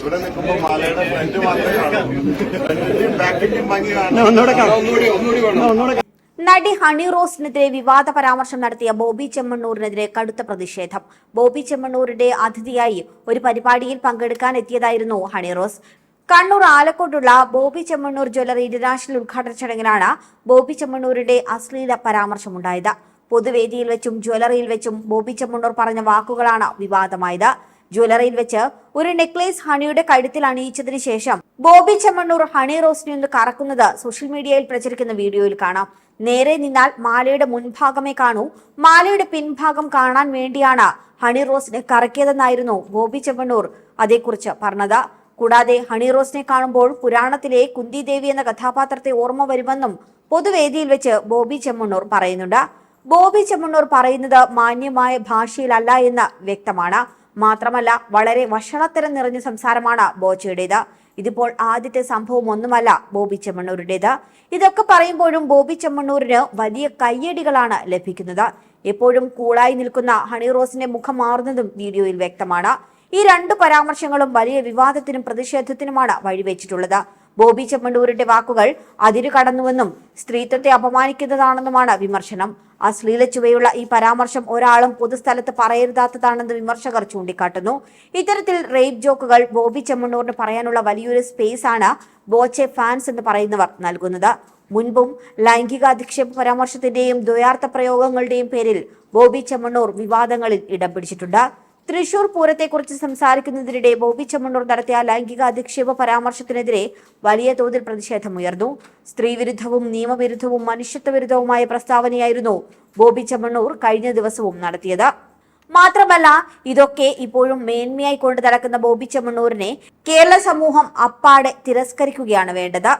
ഇവിടെ നിൽക്കുമ്പോ മാലയുടെ ഫ്രണ്ട് മാത്രമേ കാണൂ. ബാക്കിന്റെയും ഭംഗി കാണാം. ഒന്നുകൂടെ ഒന്നുകൂടി ഒന്നുകൂടി വേണം നടി ഹണി റോസിനെതിരെ വിവാദ പരാമർശം നടത്തിയ ബോബി ചെമ്മണ്ണൂരിനെതിരെ കടുത്ത പ്രതിഷേധം. ബോബി ചെമ്മണ്ണൂരിന്റെ അതിഥിയായി ഒരു പരിപാടിയിൽ പങ്കെടുക്കാൻ എത്തിയതായിരുന്നു ഹണി റോസ്. കണ്ണൂർ ആലക്കോട്ടുള്ള ബോബി ചെമ്മണ്ണൂർ ജ്വല്ലറി ഇന്റർനാഷണൽ ഉദ്ഘാടന ചടങ്ങിലാണ് ബോബി ചെമ്മണ്ണൂരിന്റെ അശ്ലീല പരാമർശമുണ്ടായത്. പൊതുവേദിയിൽ വെച്ചും ജ്വല്ലറിയിൽ വെച്ചും ബോബി ചെമ്മണ്ണൂർ പറഞ്ഞ വാക്കുകളാണ് വിവാദമായത്. ജ്വല്ലറിയിൽ വെച്ച് ഒരു നെക്ലേസ് ഹണിയുടെ കഴുത്തിൽ അണിയിച്ചതിന് ശേഷം ബോബി ചെമ്മണ്ണൂർ ഹണി റോസ്റ്റിൽ നിന്ന് കറക്കുന്നത് സോഷ്യൽ മീഡിയയിൽ പ്രചരിക്കുന്ന വീഡിയോയിൽ കാണാം. നേരെ നിന്നാൽ മാലയുടെ മുൻഭാഗമേ കാണൂ. മാലയുടെ പിൻഭാഗം കാണാൻ വേണ്ടിയാണ് ഹണി റോസിനെ കറക്കിയതെന്നായിരുന്നു ബോബി ചെമ്മണ്ണൂർ അതേക്കുറിച്ച് പറഞ്ഞത്. കൂടാതെ ഹണി റോസിനെ കാണുമ്പോൾ പുരാണത്തിലെ കുന്തി ദേവി എന്ന കഥാപാത്രത്തെ ഓർമ്മ വരുമെന്നും പൊതുവേദിയിൽ വെച്ച് ബോബി ചെമ്മണ്ണൂർ പറയുന്നുണ്ട്. ബോബി ചെമ്മണ്ണൂർ പറയുന്നത് മാന്യമായ ഭാഷയിലല്ല എന്ന് വ്യക്തമാണ്. മാത്രമല്ല വളരെ വഷളത്തരം നിറഞ്ഞ സംസാരമാണ് ബോച്ചയുടേത്. ഇതിപ്പോൾ ആദ്യത്തെ സംഭവം ഒന്നുമല്ല ബോബി ചെമ്മണ്ണൂരുടേത്. ഇതൊക്കെ പറയുമ്പോഴും ബോബി ചെമ്മണ്ണൂരിന് വലിയ കയ്യടികളാണ് ലഭിക്കുന്നത്. എപ്പോഴും കൂളായി നിൽക്കുന്ന ഹണി റോസിന്റെ മുഖം മാറുന്നതും വീഡിയോയിൽ വ്യക്തമാണ്. ഈ രണ്ട് പരാമർശങ്ങളും വലിയ വിവാദത്തിനും പ്രതിഷേധത്തിനുമാണ് വഴിവെച്ചിട്ടുള്ളത്. ബോബി ചെമ്മണ്ടൂരിന്റെ വാക്കുകൾ അതിരു കടന്നുവെന്നും സ്ത്രീത്വത്തെ അപമാനിക്കുന്നതാണെന്നുമാണ് വിമർശനം. അശ്ലീല ചുവയുള്ള ഈ പരാമർശം ഒരാളും പൊതുസ്ഥലത്ത് പറയരുതാത്തതാണെന്ന് വിമർശകർ ചൂണ്ടിക്കാട്ടുന്നു. ഇത്തരത്തിൽ റേപ്പ് ജോക്കുകൾ ബോബി ചെമ്മണ്ണൂരിന് പറയാനുള്ള വലിയൊരു സ്പേസ് ആണ് ബോച്ചെ ഫാൻസ് എന്ന് പറയുന്നവർ നൽകുന്നത്. മുൻപും ലൈംഗിക അധിക്ഷേപ പരാമർശത്തിന്റെയും ദ്വയാർത്ഥ പ്രയോഗങ്ങളുടെയും പേരിൽ ബോബി ചെമ്മണ്ണൂർ വിവാദങ്ങളിൽ ഇടം പിടിച്ചിട്ടുണ്ട്. തൃശൂർ പൂരത്തെക്കുറിച്ച് സംസാരിക്കുന്നതിനിടെ ബോബി ചെമ്മണ്ണൂർ നടത്തിയ ലൈംഗിക അധിക്ഷേപ പരാമർശത്തിനെതിരെ വലിയ തോതിൽ പ്രതിഷേധമുയർന്നു. സ്ത്രീവിരുദ്ധവും നിയമവിരുദ്ധവും മനുഷ്യത്വവിരുദ്ധവുമായ പ്രസ്താവനയായിരുന്നു ബോബി ചെമ്മണ്ണൂർ കഴിഞ്ഞ ദിവസവും നടത്തിയത്. മാത്രമല്ല ഇതൊക്കെ ഇപ്പോഴും മേന്മയായി കൊണ്ട് നടക്കുന്ന ബോബി ചെമ്മണ്ണൂരിനെ കേരള സമൂഹം അപ്പാടെ തിരസ്കരിക്കുകയാണ് വേണ്ടത്.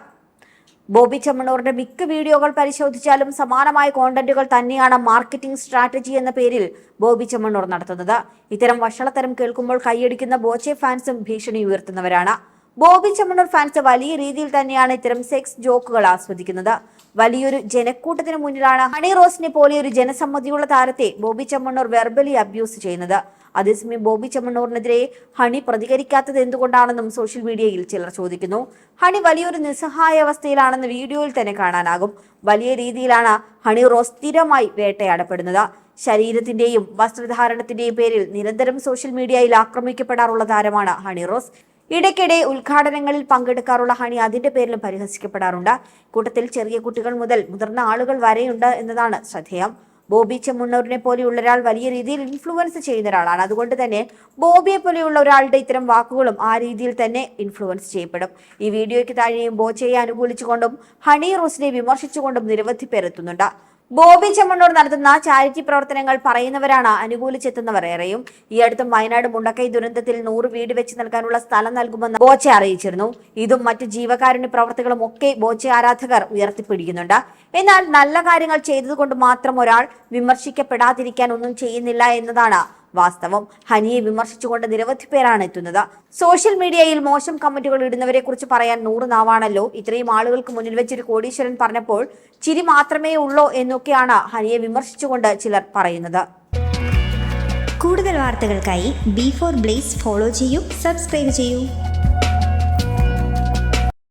ബോബി ചെമ്മണൂറിന്റെ മിക്ക വീഡിയോകൾ പരിശോധിച്ചാലും സമാനമായ കോണ്ടന്റുകൾ തന്നെയാണ് മാർക്കറ്റിംഗ് സ്ട്രാറ്റജി എന്ന പേരിൽ ബോബി ചെമ്മണൂർ നടത്തുന്നത്. ഇത്തരം വഷളത്തരം കേൾക്കുമ്പോൾ കൈയടിക്കുന്ന ബോച്ചെ ഫാൻസും ഭീഷണി ഉയർത്തുന്നവരാണ്. ബോബി ചമ്മണൂർ ഫാൻസ് വലിയ രീതിയിൽ തന്നെയാണ് ഇത്തരം സെക്സ് ജോക്കുകൾ ആസ്വദിക്കുന്നത്. വലിയൊരു ജനക്കൂട്ടത്തിന് മുന്നിലാണ് ഹണി റോസിനെ പോലെ ഒരു ജനസമ്മതിയുള്ള താരത്തെ ബോബി ചമ്മണ്ണൂർ വെർബലി അബ്യൂസ് ചെയ്യുന്നത്. അതേസമയം ബോബി ചമ്മണ്ണൂറിനെതിരെ ഹണി പ്രതികരിക്കാത്തത് എന്തുകൊണ്ടാണെന്നും സോഷ്യൽ മീഡിയയിൽ ചിലർ ചോദിക്കുന്നു. ഹണി വലിയൊരു നിസ്സഹായ അവസ്ഥയിലാണെന്ന് വീഡിയോയിൽ തന്നെ കാണാനാകും. വലിയ രീതിയിലാണ് ഹണി റോസ് സ്ഥിരമായി വേട്ടയാടപ്പെടുന്നത്. ശരീരത്തിന്റെയും വസ്ത്രധാരണത്തിന്റെയും പേരിൽ നിരന്തരം സോഷ്യൽ മീഡിയയിൽ ആക്രമിക്കപ്പെടാറുള്ള താരമാണ് ഹണി റോസ്. ഇടയ്ക്കിടെ ഉദ്ഘാടനങ്ങളിൽ പങ്കെടുക്കാറുള്ള ഹണി അതിന്റെ പേരിലും പരിഹസിക്കപ്പെടാറുണ്ട്. കൂട്ടത്തിൽ ചെറിയ കുട്ടികൾ മുതൽ മുതിർന്ന ആളുകൾ വരെയുണ്ട് എന്നതാണ് ശ്രദ്ധേയം. ബോബി ചെമ്മണ്ണൂരിനെ പോലെയുള്ള ഒരാൾ വലിയ രീതിയിൽ ഇൻഫ്ലുവൻസ് ചെയ്യുന്ന ഒരാളാണ്. അതുകൊണ്ട് തന്നെ ബോബിയെ പോലെയുള്ള ഒരാളുടെ ഇത്തരം വാക്കുകളും ആ രീതിയിൽ തന്നെ ഇൻഫ്ലുവൻസ് ചെയ്യപ്പെടും. ഈ വീഡിയോയ്ക്ക് താഴെയും ബോച്ചയെ അനുകൂലിച്ചുകൊണ്ടും ഹണി റോസിനെ വിമർശിച്ചുകൊണ്ടും നിരവധി പേർ എത്തുന്നുണ്ട്. ബോബി ചെമ്മണ്ണൂർ നടത്തുന്ന ചാരിറ്റി പ്രവർത്തനങ്ങൾ പറയുന്നവരാണ് അനുകൂലിച്ചെത്തുന്നവർ ഏറെയും. ഈ അടുത്തും വയനാട് മുണ്ടക്കൈ ദുരന്തത്തിൽ നൂറ് വീട് വെച്ച് നൽകാനുള്ള സ്ഥലം നൽകുമെന്ന് ബോച്ച അറിയിച്ചിരുന്നു. ഇതും മറ്റ് ജീവകാരുണ്യ പ്രവർത്തികളും ഒക്കെ ബോച്ച ആരാധകർ ഉയർത്തിപ്പിടിക്കുന്നുണ്ട്. എന്നാൽ നല്ല കാര്യങ്ങൾ ചെയ്തതുകൊണ്ട് മാത്രം ഒരാൾ വിമർശിക്കപ്പെടാതിരിക്കാൻ ഒന്നും ചെയ്യുന്നില്ല എന്നതാണ് വാസ്തവം. ഹനിയെ വിമർശിച്ചുകൊണ്ട് നിരവധി പേരാണ് എത്തുന്നത്. സോഷ്യൽ മീഡിയയിൽ മോശം കമന്റുകൾ ഇടുന്നവരെ കുറിച്ച് പറയാൻ നൂറ് നാവാണല്ലോ. ഇത്രയും ആളുകൾക്ക് മുന്നിൽ വെച്ചൊരു കോടീശ്വരൻ പറഞ്ഞപ്പോൾ ചിരി മാത്രമേ ഉള്ളോ എന്നൊക്കെയാണ് ഹനിയെ വിമർശിച്ചുകൊണ്ട് ചിലർ പറയുന്നത്. കൂടുതൽ വാർത്തകൾക്കായി ബി ഫോർ ബ്ലേസ് ഫോളോ ചെയ്യൂ സബ്സ്ക്രൈബ് ചെയ്യൂ.